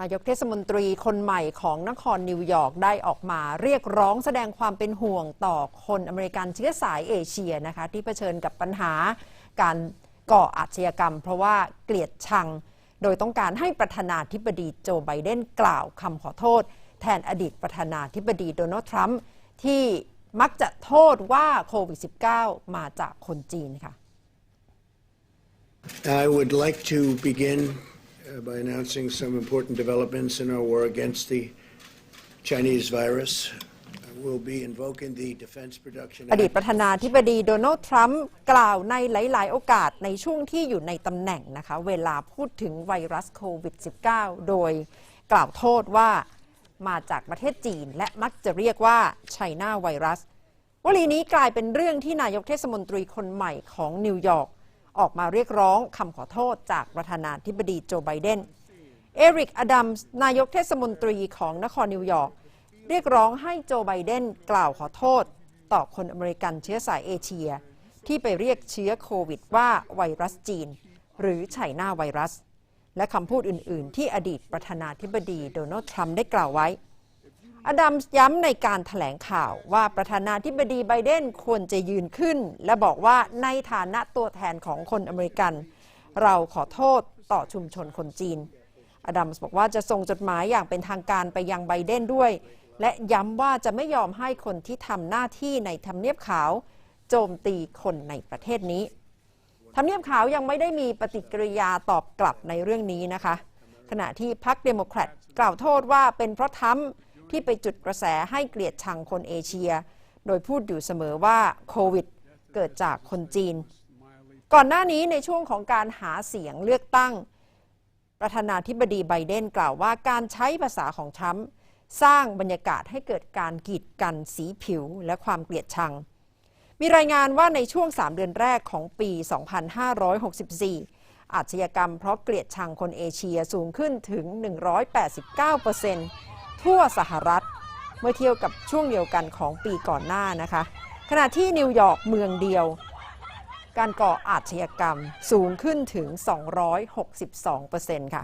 นายกเทศมนตรีคนใหม่ของนครนิวยอร์กได้ออกมาเรียกร้องแสดงความเป็นห่วงต่อคนอเมริกันเชื้อสายเอเชียนะคะที่เผชิญกับปัญหาการก่ออาชญากรรม เพราะว่าเกลียดชัง โดยต้องการให้ประธานาธิบดีโจไบเดนกล่าวคำขอโทษ แทนอดีตประธานาธิบดีโดนัลด์ทรัมป์ที่มักจะโทษว่าโควิด -19 มาจากคนจีนค่ะ I would like to begin by announcing some important developments in our war against the Chinese virus. We'll be invoking the Defense Production อดีตประธานาธิบดีโดนัลด์ทรัมป์กล่าวในหลาย ๆ โอกาสในช่วงที่อยู่ในตำแหน่งนะคะ เวลาพูดถึงไวรัสโควิด -19 โดยกล่าวโทษว่ามาจากประเทศจีน และมักจะเรียกว่าไชน่าไวรัสวลีนี้กลายเป็นเรื่องที่นายกเทศมนตรีคนใหม่ของนิวยอร์ก ออกมาเรียกร้องคำขอโทษจากประธานาธิบดีโจไบเดน เอริกอดัมส์นายกเทศมนตรีของนครนิวยอร์กเรียกร้องให้โจไบเดนกล่าวขอโทษ ต่อคนอเมริกันเชื้อสายเอเชีย ที่ไปเรียกเชื้อโควิดว่าไวรัสจีน หรือไชน่าไวรัส และคำพูดอื่น ๆ ที่อดีตประธานาธิบดีโดนัลด์ทรัมป์ได้กล่าวไว้ อดัมย้ำในการถแถลงข่าวว่าประธานาธิบดีไบเดนควรจะยืนขึ้น และบอกว่าในฐานะตัวแทนของคนอเมริกัน เราขอโทษต่อชุมชนคนจีน อดัมบอกว่าจะส่งจดหมายอย่างเป็นทางการไปยังไบเดนด้วย และย้ำว่าจะไม่ยอมให้คนที่ทำหน้าที่ในทำเนียบขาว โจมตีคนในประเทศนี้ทำเนียบขาวยังไม่ได้มีปฏิกิริยาตอบกลับในเรื่องนี้นะคะ ขณะที่พรรคเดโมแครตกล่าวโทษว่าเป็นเพราะทรัม ที่ไปจุดกระแสให้เกลียดชังคนเอเชีย โดยพูดอยู่เสมอว่าโควิดเกิดจากคนจีน ก่อนหน้านี้ในช่วงของการหาเสียงเลือกตั้ง ประธานาธิบดีไบเดนกล่าวว่าการใช้ภาษาของทรัมป์สร้างบรรยากาศให้เกิดการกีดกันสีผิวและความเกลียดชัง มีรายงานว่าในช่วง 3 เดือนแรกของปี 2564 อาชญากรรมเพราะเกลียดชังคนเอเชียสูงขึ้นถึง 189% ทั่วสหรัฐ เมื่อเทียบกับช่วงเดียวกันของปีก่อนหน้านะคะ ขณะที่นิวยอร์กเมืองเดียว การก่ออาชญากรรมสูงขึ้นถึง 262%ค่ะ